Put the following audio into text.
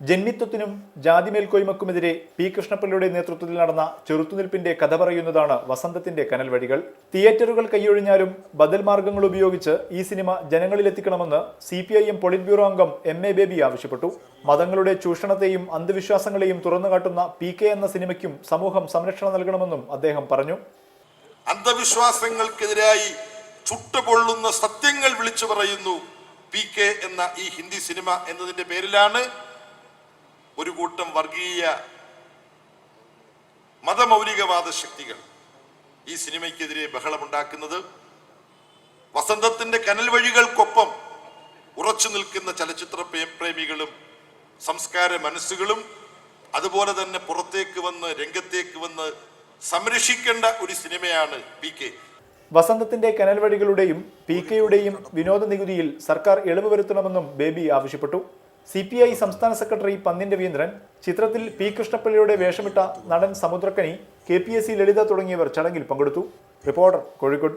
ജന്മിത്വത്തിനും ജാതി മേൽക്കോയ്മക്കുമെതിരെ പി. കൃഷ്ണപിള്ളയുടെ നേതൃത്വത്തിൽ നടന്ന ചെറുത്തുനിൽപ്പിന്റെ കഥ പറയുന്നതാണ് വസന്തത്തിന്റെ കനൽ വഴികൾ. തിയേറ്ററുകൾ കൈയൊഴിഞ്ഞാലും ബദൽ മാർഗങ്ങൾ ഉപയോഗിച്ച് ഈ cinema ജനങ്ങളിലെത്തിക്കണമെന്ന് C P I M politburo അംഗം എം എ ബേബി ആവശ്യപ്പെട്ടു. മതങ്ങളുടെ ചൂഷണത്തെയും അന്ധവിശ്വാസങ്ങളെയും തുറന്നുകാട്ടുന്ന പി കെ എന്ന സിനിമയ്ക്കും സമൂഹം സംരക്ഷണം നൽകണമെന്നും അദ്ദേഹം പറഞ്ഞു. അന്ധവിശ്വാസങ്ങൾക്കെതിരായി ചുട്ടുപൊള്ളുന്ന സത്യങ്ങൾ വിളിച്ചു പറയുന്നു പി കെ എന്ന ഈ ഹിന്ദി സിനിമ എന്നതിന്റെ പേരിലാണ് ഒരു കൂട്ടം വർഗീയ മതമൗലികവാദ ശക്തികൾ ഈ സിനിമയ്ക്കെതിരെ ബഹളമുണ്ടാക്കുന്നത് വസന്തത്തിന്റെ കനൽ വഴികൾക്കൊപ്പം ഉറച്ചു നിൽക്കുന്ന ചലച്ചിത്ര പ്രേമികളും സംസ്കാര മനസ്സുകളും അതുപോലെ തന്നെ പുറത്തേക്ക് വന്ന് രംഗത്തേക്ക് വന്ന് സംരക്ഷിക്കേണ്ട ഒരു സിനിമയാണ് പി കെ. വസന്തത്തിന്റെ കനൽ വഴികളുടെയും പി കെയുടെയും വിനോദ നികുതിയിൽ സർക്കാർ ഇളവ് വരുത്തണമെന്നും ബേബി ആവശ്യപ്പെട്ടു. സി പി ഐ സംസ്ഥാന സെക്രട്ടറി പന്നിൻ രവീന്ദ്രൻ ചിത്രത്തിൽ പി കൃഷ്ണപ്പള്ളിയുടെ വേഷമിട്ട നടൻ Samuthirakani K P S C Lalitha തുടങ്ങിയവർ ചടങ്ങിൽ പങ്കെടുത്തു. റിപ്പോർട്ടർ കോഴിക്കോട്.